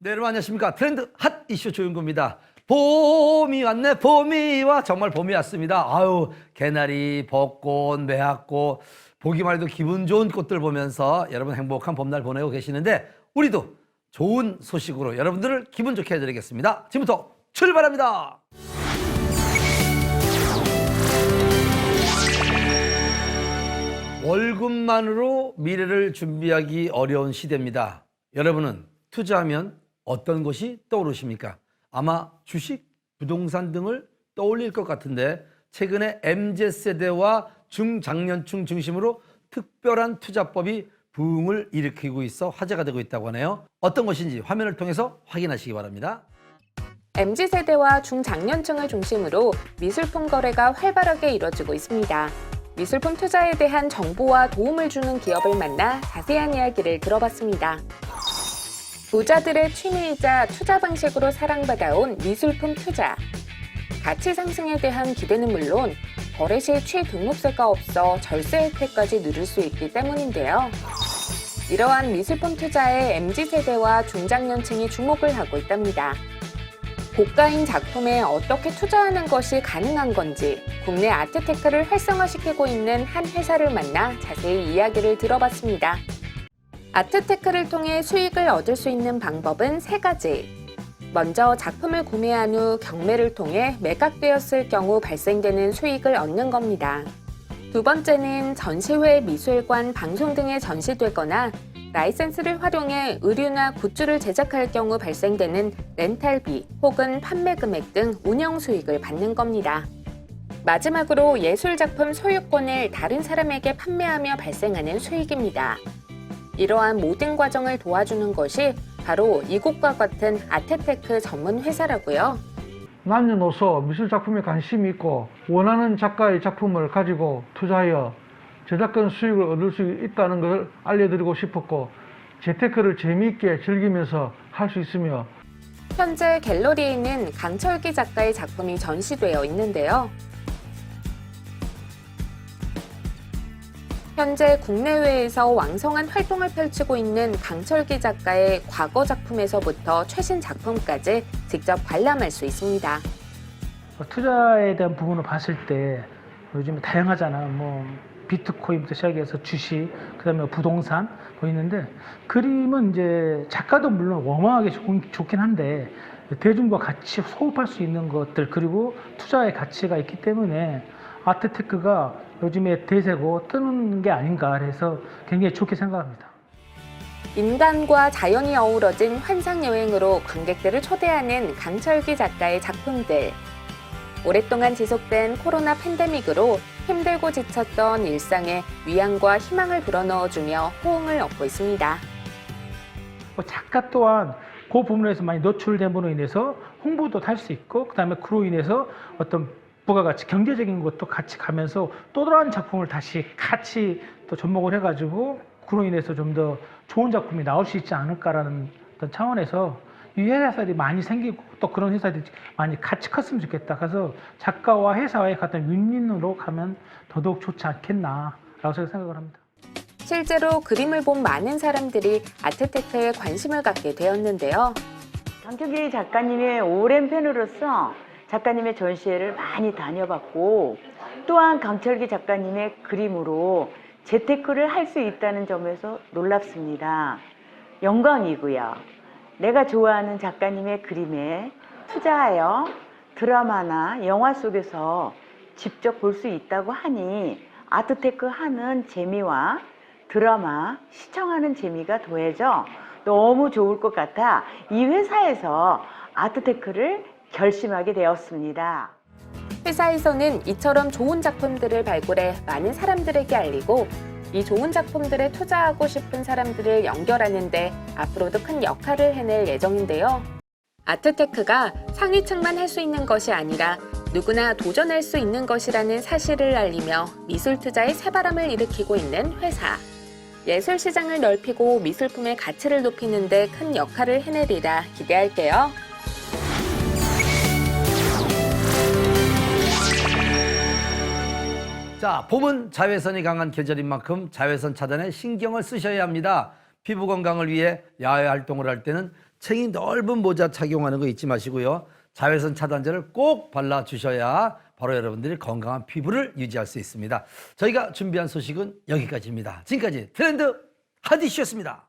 네, 여러분 안녕하십니까. 트렌드 핫 이슈 조윤구입니다. 봄이 왔네, 봄이 와. 정말 봄이 왔습니다. 아유, 개나리, 벚꽃, 매화꽃, 보기만 해도 기분 좋은 꽃들 보면서 여러분 행복한 봄날 보내고 계시는데, 우리도 좋은 소식으로 여러분들을 기분 좋게 해드리겠습니다. 지금부터 출발합니다. 월급만으로 미래를 준비하기 어려운 시대입니다. 여러분은 투자하면 어떤 것이 떠오르십니까? 아마 주식, 부동산 등을 떠올릴 것 같은데 최근에 MZ세대와 중장년층 중심으로 특별한 투자법이 부흥을 일으키고 있어 화제가 되고 있다고 하네요. 어떤 것인지 화면을 통해서 확인하시기 바랍니다. MZ세대와 중장년층을 중심으로 미술품 거래가 활발하게 이뤄지고 있습니다. 미술품 투자에 대한 정보와 도움을 주는 기업을 만나 자세한 이야기를 들어봤습니다. 부자들의 취미이자 투자 방식으로 사랑받아온 미술품 투자. 가치 상승에 대한 기대는 물론 거래 시 취등록세가 없어 절세 혜택까지 누릴 수 있기 때문인데요. 이러한 미술품 투자에 MZ세대와 중장년층이 주목을 하고 있답니다. 고가인 작품에 어떻게 투자하는 것이 가능한 건지 국내 아트테크를 활성화시키고 있는 한 회사를 만나 자세히 이야기를 들어봤습니다. 아트테크를 통해 수익을 얻을 수 있는 방법은 세 가지. 먼저 작품을 구매한 후 경매를 통해 매각되었을 경우 발생되는 수익을 얻는 겁니다. 두 번째는 전시회, 미술관, 방송 등에 전시되거나 라이센스를 활용해 의류나 굿즈를 제작할 경우 발생되는 렌탈비 혹은 판매 금액 등 운영 수익을 받는 겁니다. 마지막으로 예술작품 소유권을 다른 사람에게 판매하며 발생하는 수익입니다. 이러한 모든 과정을 도와주는 것이 바로 이곳과 같은 아트테크 전문 회사라고요. 남녀노소 미술 작품에 관심이 있고 원하는 작가의 작품을 가지고 투자하여 저작권 수익을 얻을 수 있다는 것을 알려드리고 싶었고 재테크를 재미있게 즐기면서 할 수 있으며 현재 갤러리에 있는 강철기 작가의 작품이 전시되어 있는데요. 현재 국내외에서 왕성한 활동을 펼치고 있는 강철기 작가의 과거 작품에서부터 최신 작품까지 직접 관람할 수 있습니다. 투자에 대한 부분을 봤을 때 요즘 다양하잖아. 뭐 비트코인부터 시작해서 주식, 그다음에 부동산 뭐 있는데 그림은 이제 작가도 물론 좋긴, 좋긴 한데 대중과 같이 소흡할 수 있는 것들 그리고 투자의 가치가 있기 때문에 아트테크가 요즘에 대세고 뜨는 게 아닌가 해서 굉장히 좋게 생각합니다. 인간과 자연이 어우러진 환상 여행으로 관객들을 초대하는 강철기 작가의 작품들. 오랫동안 지속된 코로나 팬데믹으로 힘들고 지쳤던 일상에 위안과 희망을 불어넣어주며 호응을 얻고 있습니다. 뭐 작가 또한 그 부분에서 많이 노출됨으로 인해서 홍보도 할 수 있고 그다음에 그로 인해서 어떤 부가 가치 경제적인 것도 같이 가면서 또 다른 작품을 다시 같이 또 접목을 해가지고 그로 인해서 좀 더 좋은 작품이 나올 수 있지 않을까라는 어떤 차원에서 이 회사들이 많이 생기고 또 그런 회사들이 많이 같이 컸으면 좋겠다. 그래서 작가와 회사와의 같은 윈윈으로 가면 더더욱 좋지 않겠나라고 제가 생각을 합니다. 실제로 그림을 본 많은 사람들이 아트테크에 관심을 갖게 되었는데요. 강철기 작가님의 오랜 팬으로서 작가님의 전시회를 많이 다녀봤고 또한 강철기 작가님의 그림으로 재테크를 할 수 있다는 점에서 놀랍습니다. 영광이고요. 내가 좋아하는 작가님의 그림에 투자하여 드라마나 영화 속에서 직접 볼 수 있다고 하니 아트테크 하는 재미와 드라마 시청하는 재미가 더해져 너무 좋을 것 같아 이 회사에서 아트테크를 결심하게 되었습니다. 회사에서는 이처럼 좋은 작품들을 발굴해 많은 사람들에게 알리고 이 좋은 작품들에 투자하고 싶은 사람들을 연결하는데 앞으로도 큰 역할을 해낼 예정인데요. 아트테크가 상위층만 할 수 있는 것이 아니라 누구나 도전할 수 있는 것이라는 사실을 알리며 미술 투자의 새바람을 일으키고 있는 회사. 예술 시장을 넓히고 미술품의 가치를 높이는 데 큰 역할을 해내리라 기대할게요. 자, 봄은 자외선이 강한 계절인 만큼 자외선 차단에 신경을 쓰셔야 합니다. 피부 건강을 위해 야외 활동을 할 때는 챙이 넓은 모자 착용하는 거 잊지 마시고요. 자외선 차단제를 꼭 발라 주셔야 바로 여러분들이 건강한 피부를 유지할 수 있습니다. 저희가 준비한 소식은 여기까지입니다. 지금까지 트렌드 하디쇼였습니다.